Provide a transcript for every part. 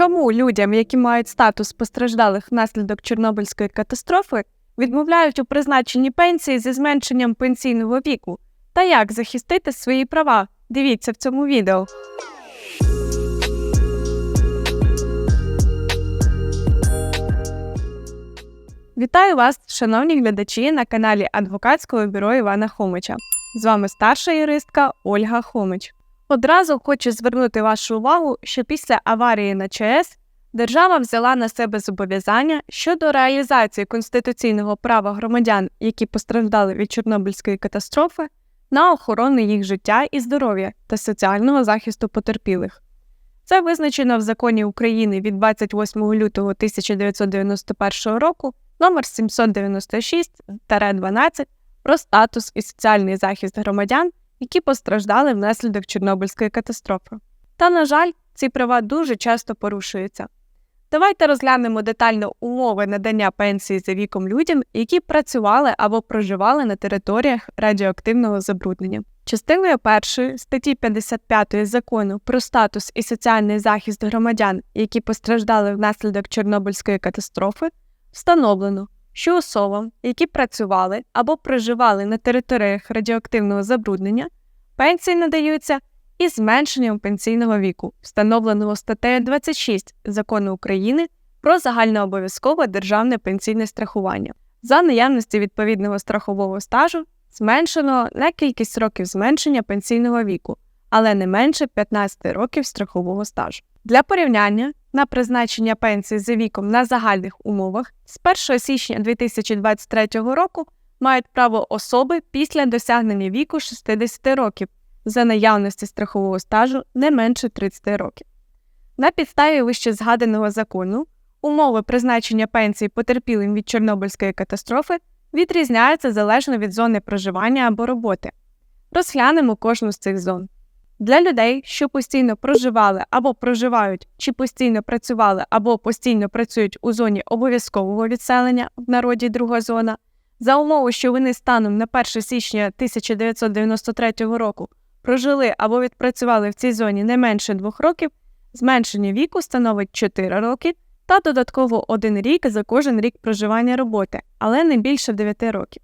Чому людям, які мають статус постраждалих внаслідок Чорнобильської катастрофи, відмовляють у призначенні пенсії зі зменшенням пенсійного віку? Та як захистити свої права? Дивіться в цьому відео. Вітаю вас, шановні глядачі, на каналі адвокатського бюро Івана Хомича. З вами старша юристка Ольга Хомич. Одразу хочу звернути вашу увагу, що після аварії на ЧАЕС держава взяла на себе зобов'язання щодо реалізації конституційного права громадян, які постраждали від Чорнобильської катастрофи, на охорону їх життя і здоров'я та соціального захисту потерпілих. Це визначено в законі України від 28 лютого 1991 року номер 796-12 про статус і соціальний захист громадян, які постраждали внаслідок Чорнобильської катастрофи. Та, на жаль, ці права дуже часто порушуються. Давайте розглянемо детально умови надання пенсії за віком людям, які працювали або проживали на територіях радіоактивного забруднення. Частиною першої статті 55 закону про статус і соціальний захист громадян, які постраждали внаслідок Чорнобильської катастрофи, встановлено, що особам, які працювали або проживали на територіях радіоактивного забруднення, пенсії надаються із зменшенням пенсійного віку, встановленого статтею 26 Закону України про загальнообов'язкове державне пенсійне страхування. За наявності відповідного страхового стажу зменшено на кількість років зменшення пенсійного віку, але не менше 15 років страхового стажу. Для порівняння на призначення пенсії за віком на загальних умовах з 1 січня 2023 року мають право особи після досягнення віку 60 років за наявності страхового стажу не менше 30 років. На підставі вище згаданого закону умови призначення пенсії потерпілим від Чорнобильської катастрофи відрізняються залежно від зони проживання або роботи. Розглянемо кожну з цих зон. Для людей, що постійно проживали або проживають, чи постійно працювали або постійно працюють у зоні обов'язкового відселення в народі друга зона, за умови, що вони станом на 1 січня 1993 року прожили або відпрацювали в цій зоні не менше двох років, зменшення віку становить 4 роки та додатково 1 рік за кожен рік проживання роботи, але не більше 9 років.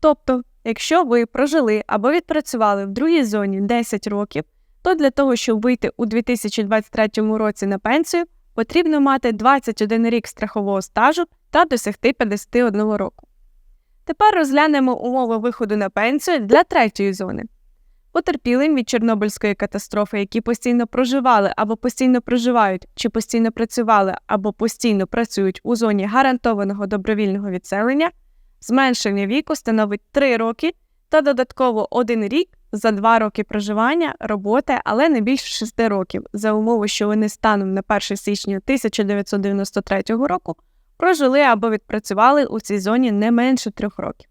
Тобто, якщо ви прожили або відпрацювали в другій зоні 10 років, то для того, щоб вийти у 2023 році на пенсію, потрібно мати 21 рік страхового стажу та досягти 51 року. Тепер розглянемо умови виходу на пенсію для третьої зони. Потерпілим від Чорнобильської катастрофи, які постійно проживали або постійно проживають, чи постійно працювали або постійно працюють у зоні гарантованого добровільного відселення, зменшення віку становить 3 роки та додатково 1 рік за 2 роки проживання, роботи, але не більше 6 років, за умови, що вони станом на 1 січня 1993 року прожили або відпрацювали у цій зоні не менше 3 років.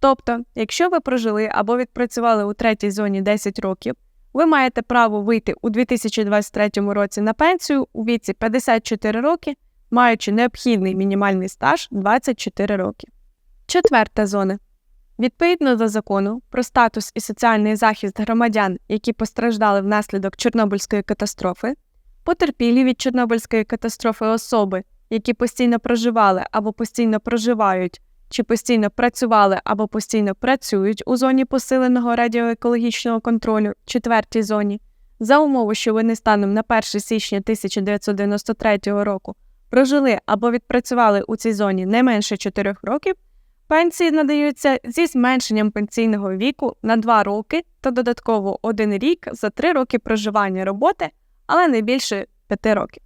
Тобто, якщо ви прожили або відпрацювали у третій зоні 10 років, ви маєте право вийти у 2023 році на пенсію у віці 54 роки, маючи необхідний мінімальний стаж 24 роки. Четверта зона. Відповідно до закону про статус і соціальний захист громадян, які постраждали внаслідок Чорнобильської катастрофи, потерпілі від Чорнобильської катастрофи особи, які постійно проживали або постійно проживають чи постійно працювали або постійно працюють у зоні посиленого радіоекологічного контролю, четвертій зоні, за умови, що вони станом на 1 січня 1993 року прожили або відпрацювали у цій зоні не менше 4 років, пенсії надаються зі зменшенням пенсійного віку на 2 роки та додатково 1 рік за 3 роки проживання роботи, але не більше 5 років.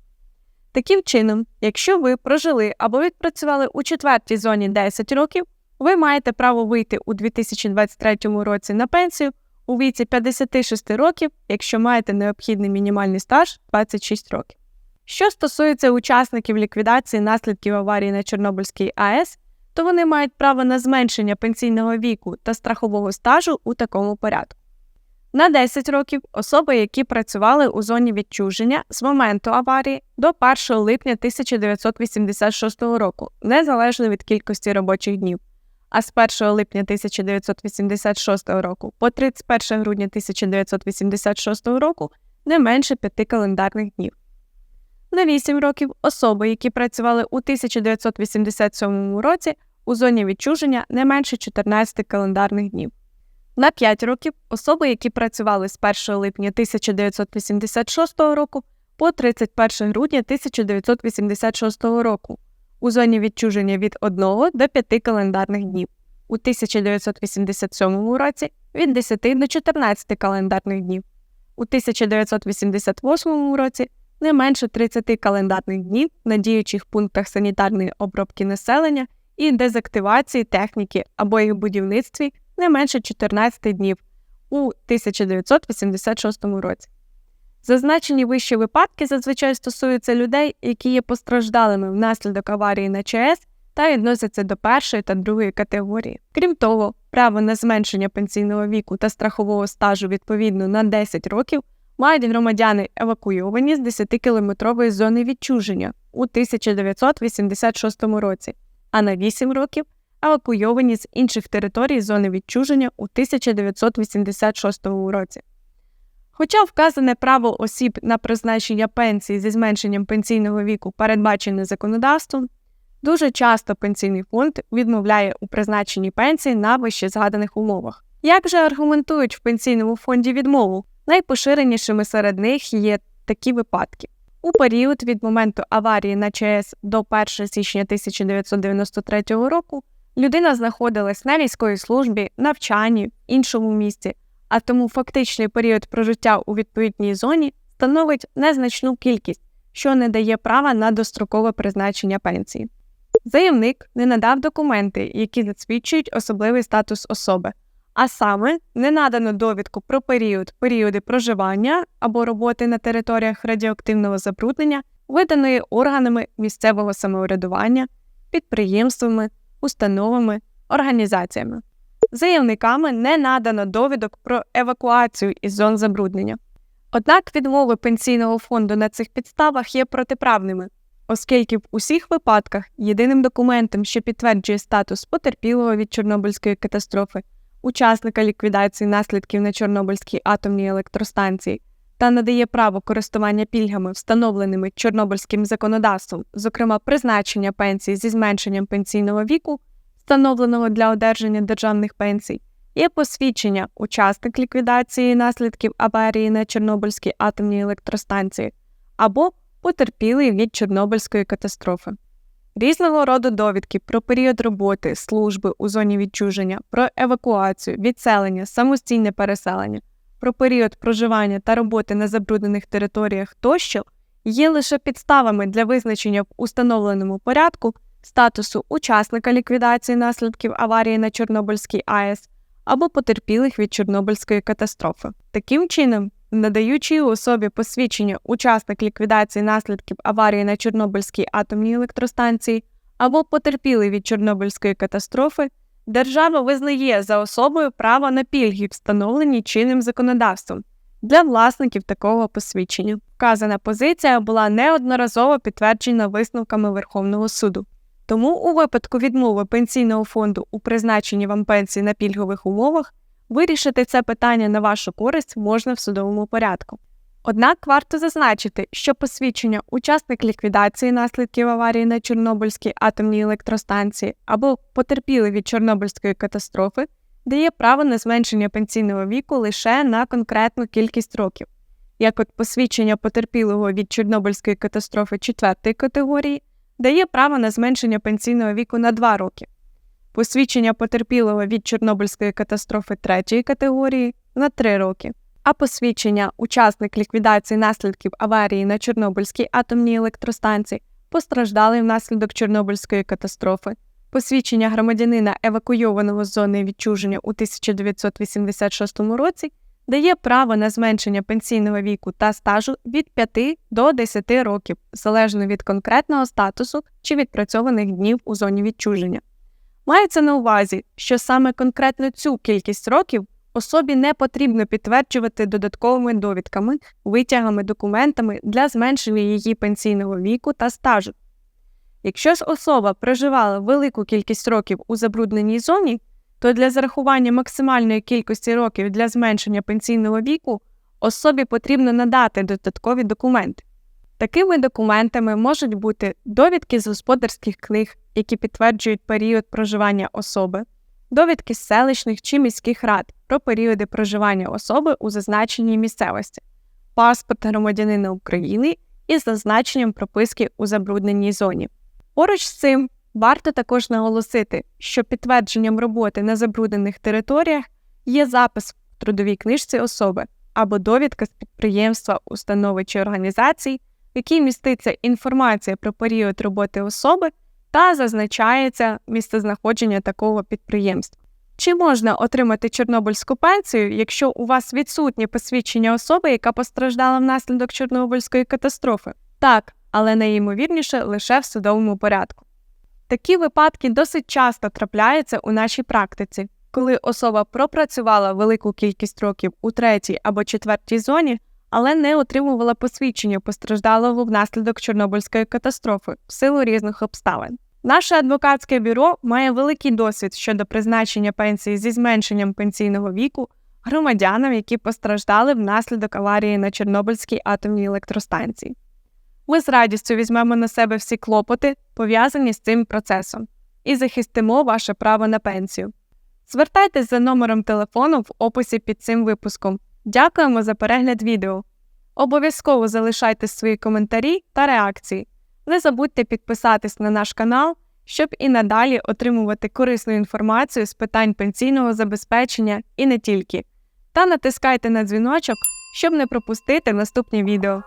Таким чином, якщо ви прожили або відпрацювали у четвертій зоні 10 років, ви маєте право вийти у 2023 році на пенсію у віці 56 років, якщо маєте необхідний мінімальний стаж 26 років. Що стосується учасників ліквідації наслідків аварії на Чорнобильській АЕС, то вони мають право на зменшення пенсійного віку та страхового стажу у такому порядку. На 10 років особи, які працювали у зоні відчуження з моменту аварії до 1 липня 1986 року, незалежно від кількості робочих днів, а з 1 липня 1986 року по 31 грудня 1986 року не менше 5 календарних днів. На 8 років особи, які працювали у 1987 році у зоні відчуження не менше 14 календарних днів. На 5 років особи, які працювали з 1 липня 1986 року по 31 грудня 1986 року у зоні відчуження від 1 до 5 календарних днів, у 1987 році від 10 до 14 календарних днів, у 1988 році не менше 30 календарних днів на діючих пунктах санітарної обробки населення і дезактивації техніки або їх будівництві не менше 14 днів у 1986 році. Зазначені вищі випадки зазвичай стосуються людей, які є постраждалими внаслідок аварії на ЧАЕС та відносяться до першої та другої категорії. Крім того, право на зменшення пенсійного віку та страхового стажу відповідно на 10 років мають громадяни евакуйовані з 10-кілометрової зони відчуження у 1986 році, а на 8 років евакуйовані з інших територій зони відчуження у 1986 році. Хоча вказане право осіб на призначення пенсії зі зменшенням пенсійного віку передбачене законодавством, дуже часто пенсійний фонд відмовляє у призначенні пенсії на вище згаданих умовах. Як же аргументують в пенсійному фонді відмову? Найпоширенішими серед них є такі випадки. У період від моменту аварії на ЧАЕС до 1 січня 1993 року людина знаходилась на військовій службі, навчанні, іншому місці, а тому фактичний період прожиття у відповідній зоні становить незначну кількість, що не дає права на дострокове призначення пенсії. Заявник не надав документи, які засвідчують особливий статус особи, а саме не надано довідку про період, періоди проживання або роботи на територіях радіоактивного забруднення, виданої органами місцевого самоврядування, підприємствами, установами, організаціями. Заявниками не надано довідок про евакуацію із зон забруднення. Однак відмови пенсійного фонду на цих підставах є протиправними, оскільки в усіх випадках єдиним документом, що підтверджує статус потерпілого від Чорнобильської катастрофи, учасника ліквідації наслідків на Чорнобильській атомній електростанції та надає право користування пільгами, встановленими Чорнобильським законодавством, зокрема призначення пенсій зі зменшенням пенсійного віку, встановленого для одержання державних пенсій, є посвідчення учасник ліквідації наслідків аварії на Чорнобильській атомній електростанції або потерпілий від Чорнобильської катастрофи. Різного роду довідки про період роботи, служби у зоні відчуження, про евакуацію, відселення, самостійне переселення, про період проживання та роботи на забруднених територіях тощо є лише підставами для визначення в установленому порядку статусу учасника ліквідації наслідків аварії на Чорнобильській АЕС або потерпілих від Чорнобильської катастрофи. Таким чином, надаючи особі посвідчення учасник ліквідації наслідків аварії на Чорнобильській атомній електростанції або потерпілий від Чорнобильської катастрофи, держава визнає за особою право на пільги, встановлені чинним законодавством для власників такого посвідчення. Вказана позиція була неодноразово підтверджена висновками Верховного суду. Тому у випадку відмови пенсійного фонду у призначенні вам пенсії на пільгових умовах вирішити це питання на вашу користь можна в судовому порядку. Однак варто зазначити, що посвідчення учасник ліквідації наслідків аварії на Чорнобильській атомній електростанції або потерпіли від Чорнобильської катастрофи дає право на зменшення пенсійного віку лише на конкретну кількість років, як от посвідчення потерпілого від Чорнобильської катастрофи четвертої категорії дає право на зменшення пенсійного віку на 2 роки, посвідчення потерпілого від Чорнобильської катастрофи третьої категорії на 3 роки, а посвідчення учасник ліквідації наслідків аварії на Чорнобильській атомній електростанції постраждали внаслідок Чорнобильської катастрофи, посвідчення громадянина евакуйованого з зони відчуження у 1986 році дає право на зменшення пенсійного віку та стажу від 5 до 10 років, залежно від конкретного статусу чи відпрацьованих днів у зоні відчуження. Мається на увазі, що саме конкретно цю кількість років особі не потрібно підтверджувати додатковими довідками, витягами, документами для зменшення її пенсійного віку та стажу. Якщо ж особа проживала велику кількість років у забрудненій зоні, то для зарахування максимальної кількості років для зменшення пенсійного віку особі потрібно надати додаткові документи. Такими документами можуть бути довідки з господарських книг, які підтверджують період проживання особи, довідки з селищних чи міських рад про періоди проживання особи у зазначеній місцевості, паспорт громадянина України із зазначенням прописки у забрудненій зоні. Поруч з цим варто також наголосити, що підтвердженням роботи на забруднених територіях є запис в трудовій книжці особи або довідка з підприємства, установи чи організації, в якій міститься інформація про період роботи особи та зазначається місцезнаходження такого підприємства. Чи можна отримати чорнобильську пенсію, якщо у вас відсутнє посвідчення особи, яка постраждала внаслідок Чорнобильської катастрофи? Так, але найімовірніше лише в судовому порядку. Такі випадки досить часто трапляються у нашій практиці, коли особа пропрацювала велику кількість років у третій або четвертій зоні, але не отримувала посвідчення постраждалого внаслідок Чорнобильської катастрофи в силу різних обставин. Наше адвокатське бюро має великий досвід щодо призначення пенсії зі зменшенням пенсійного віку громадянам, які постраждали внаслідок аварії на Чорнобильській атомній електростанції. Ми з радістю візьмемо на себе всі клопоти, пов'язані з цим процесом, і захистимо ваше право на пенсію. Звертайтесь за номером телефону в описі під цим випуском. Дякуємо за перегляд відео. Обов'язково залишайте свої коментарі та реакції. Не забудьте підписатись на наш канал, щоб і надалі отримувати корисну інформацію з питань пенсійного забезпечення і не тільки. Та натискайте на дзвіночок, щоб не пропустити наступні відео.